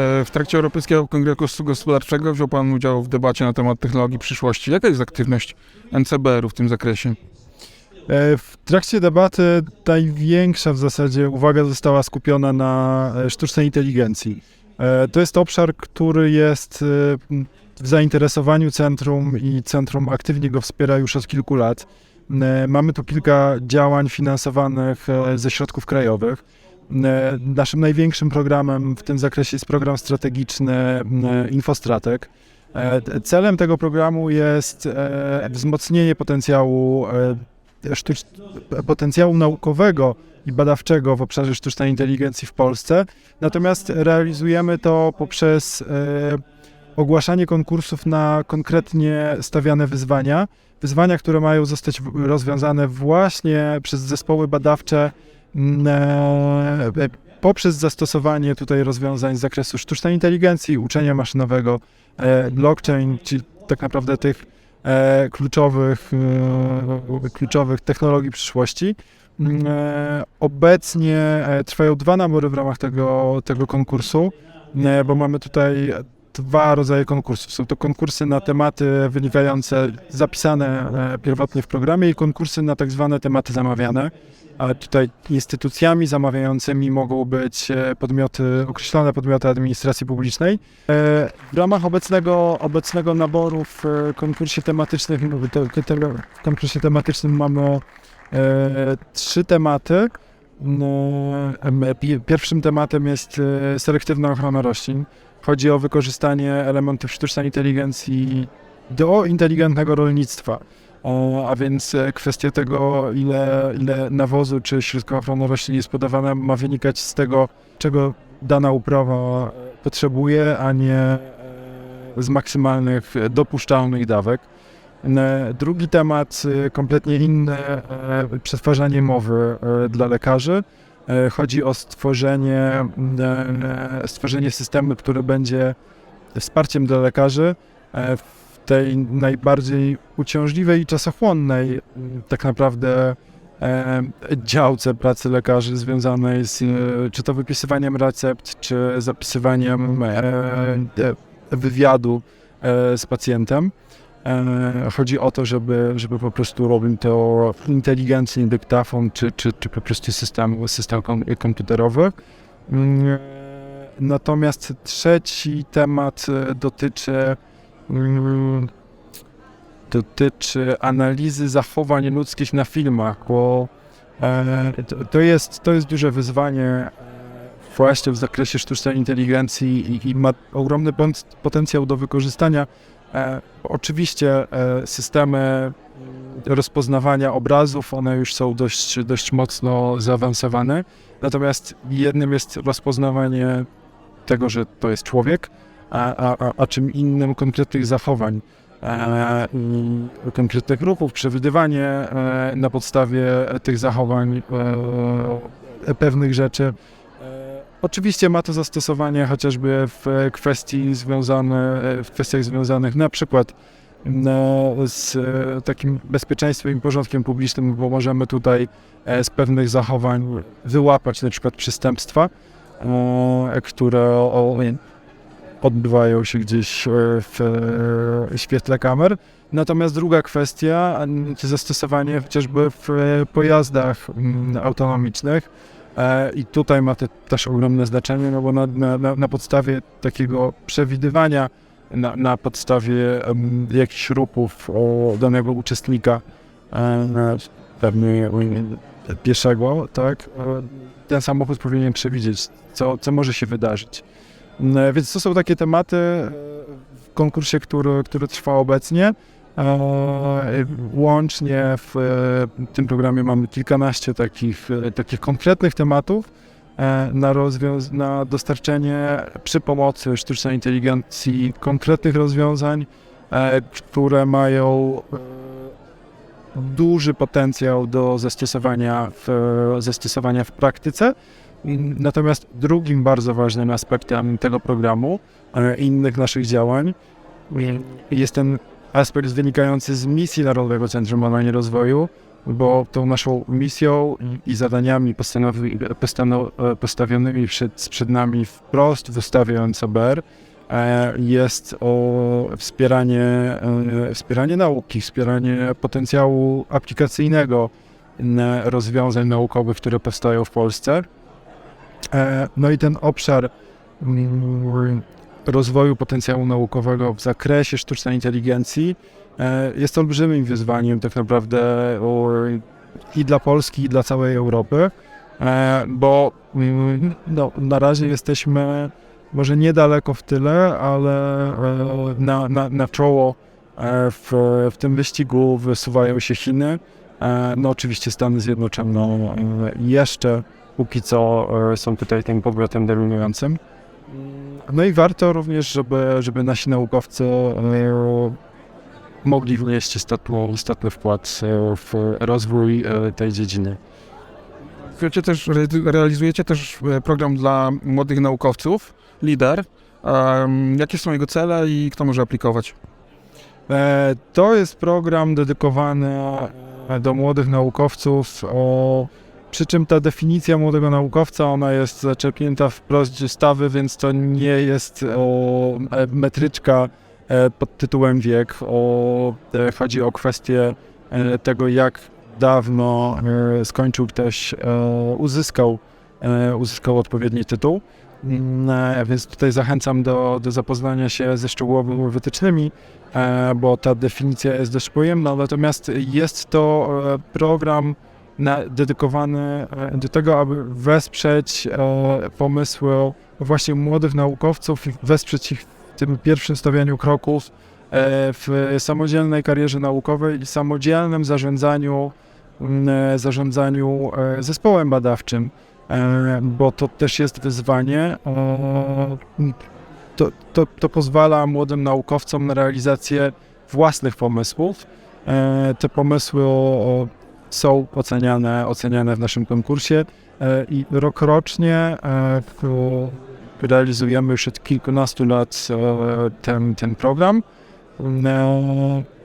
E, W trakcie Europejskiego Kongresu Gospodarczego wziął Pan udział w debacie na temat technologii przyszłości. Jaka jest aktywność NCBR-u w tym zakresie? E, W trakcie debaty największa w zasadzie uwaga została skupiona na e, sztucznej inteligencji. To jest obszar, który jest w zainteresowaniu centrum i centrum aktywnie go wspiera już od kilku lat. Mamy tu kilka działań finansowanych ze środków krajowych. E, Naszym największym programem w tym zakresie jest program strategiczny e, Infostratek. E, Celem tego programu jest wzmocnienie potencjału sztucz... potencjału naukowego i badawczego w obszarze sztucznej inteligencji w Polsce. Natomiast realizujemy to poprzez ogłaszanie konkursów na konkretnie stawiane wyzwania. Wyzwania, które mają zostać rozwiązane właśnie przez zespoły badawcze poprzez zastosowanie tutaj rozwiązań z zakresu sztucznej inteligencji, uczenia maszynowego, e, blockchain, czyli tak naprawdę tych e, kluczowych, e, kluczowych technologii przyszłości. Mm, E, obecnie e, trwają dwa nabory w ramach tego, tego konkursu, e, bo mamy tutaj dwa rodzaje konkursów. Są to konkursy na tematy wynikające, zapisane e, pierwotnie w programie i konkursy na tak zwane tematy zamawiane. Tutaj instytucjami zamawiającymi mogą być e, podmioty, określone podmioty administracji publicznej. E, W ramach obecnego, obecnego naboru w e, konkursie tematycznym, te- te- te- w konkursie tematycznym mamy trzy tematy. Em, pi- Pierwszym tematem jest selektywna ochrona roślin. Chodzi o wykorzystanie elementów sztucznej inteligencji do inteligentnego rolnictwa. A więc e, kwestia tego, ile, ile nawozu czy środka ochrony roślin jest podawane, ma wynikać z tego, czego dana uprawa potrzebuje, a nie e, z maksymalnych e, dopuszczalnych dawek. Drugi temat, kompletnie inny, przetwarzanie mowy dla lekarzy. Chodzi o stworzenie, stworzenie systemu, który będzie wsparciem dla lekarzy w tej najbardziej uciążliwej i czasochłonnej m, tak naprawdę e, działce pracy lekarzy związanej z e, czy to wypisywaniem recept, czy zapisywaniem e, wywiadu z pacjentem. Chodzi o to, żeby, żeby po prostu robił to inteligentny dyktafon, czy, czy, czy po prostu system, system kom- komputerowy. Mm, Natomiast trzeci temat dotyczy, mm, dotyczy analizy zachowań ludzkich na filmach, bo e, to, jest, to jest duże wyzwanie e, właśnie w zakresie sztucznej inteligencji i, i ma ogromny potencjał do wykorzystania. E, oczywiście systemy rozpoznawania obrazów, one już są dość, dość mocno zaawansowane. Natomiast jednym jest rozpoznawanie tego, że to jest człowiek, a, a, a- czym innym konkretnych zachowań, e, konkretnych ruchów, przewidywanie e, na podstawie tych zachowań e, pewnych rzeczy. E, Oczywiście ma to zastosowanie chociażby w kwestii w kwestiach związanych na przykład z takim bezpieczeństwem i porządkiem publicznym, bo możemy tutaj z pewnych zachowań wyłapać na przykład przestępstwa, które odbywają się gdzieś e, w e, świetle kamer. Natomiast druga kwestia, zastosowanie chociażby w e, pojazdach m, autonomicznych. I tutaj ma też ogromne znaczenie, no bo na, na, na- podstawie takiego przewidywania, na, na podstawie em, jakichś ruchów danego uczestnika, pewnie pieszego, tak, ten samochód powinien przewidzieć, co, co może się wydarzyć. E, Więc to są takie tematy e, w konkursie, który, który trwa obecnie. E, Łącznie w tym programie mamy kilkanaście takich, takich konkretnych tematów na, rozwiąz- na dostarczenie przy pomocy sztucznej inteligencji konkretnych rozwiązań, które mają duży potencjał do zastosowania w, zastosowania w praktyce. Natomiast drugim bardzo ważnym aspektem tego programu e, i innych naszych działań jest ten aspekt wynikający z misji Narodowego Centrum Badania Rozwoju, bo tą naszą misją i zadaniami postano, postawionymi przed, przed nami wprost w ustawie NCBR e, jest o wspieranie, e, wspieranie nauki, wspieranie potencjału aplikacyjnego rozwiązań naukowych, które powstają w Polsce. E, No i ten obszar mm, rozwoju potencjału naukowego w zakresie sztucznej inteligencji e, jest olbrzymim wyzwaniem tak naprawdę o, i dla Polski, i dla całej Europy, e, bo mm, no, na razie jesteśmy może niedaleko w tyle, ale e, na, na, na czoło e, w, w tym wyścigu wysuwają się Chiny, e, no oczywiście Stany Zjednoczone e, jeszcze póki co e, są tutaj tym powrotem dominującym. No i warto również, żeby, żeby nasi naukowcy e, mogli wnieść istotny, istotny wkład e, w rozwój tej dziedziny. Wiecie też, re- realizujecie też program dla młodych naukowców, LIDER. Jakie są jego cele i kto może aplikować? To jest program dedykowany do młodych naukowców, o, przy czym ta definicja młodego naukowca, ona jest zaczerpnięta wprost z ustawy, więc to nie jest o, e, metryczka e, pod tytułem wiek. O, e, chodzi o kwestię e, tego, jak dawno e, skończył ktoś, e, uzyskał, e, uzyskał odpowiedni tytuł. Mm, e, Więc tutaj zachęcam do, do zapoznania się ze szczegółowymi wytycznymi e, bo ta definicja jest dość pojemna, natomiast jest to e, program na, dedykowany e, do tego, aby wesprzeć e, pomysły właśnie młodych naukowców i wesprzeć ich w tym pierwszym stawianiu kroków e, w samodzielnej karierze naukowej i samodzielnym zarządzaniu, m, e, zarządzaniu e, zespołem badawczym, e, bo to też jest wyzwanie. e, to, to, to pozwala młodym naukowcom na realizację własnych pomysłów. E, te pomysły o, o, są oceniane, oceniane w naszym konkursie e, i rokrocznie e, realizujemy już od kilkunastu lat e, ten, ten program.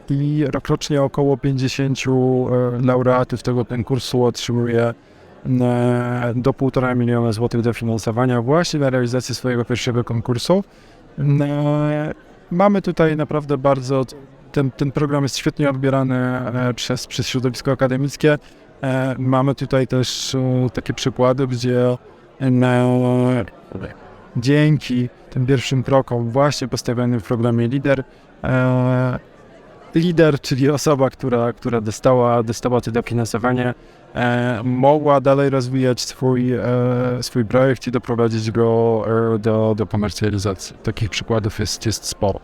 I rokrocznie około 50 e, laureatów tego konkursu otrzymuje do 1,5 miliona złotych dofinansowania właśnie na realizację swojego pierwszego konkursu. Mamy tutaj naprawdę bardzo, ten, ten program jest świetnie odbierany e, przez, przez środowisko akademickie. E, Mamy tutaj też e, takie przykłady, gdzie dzięki tym pierwszym krokom właśnie postawionym w programie LIDER lider, czyli osoba, która, która dostała, dostała to dofinansowanie, mogła dalej rozwijać swój, swój projekt i doprowadzić go do, do komercjalizacji. Takich przykładów jest, jest sporo.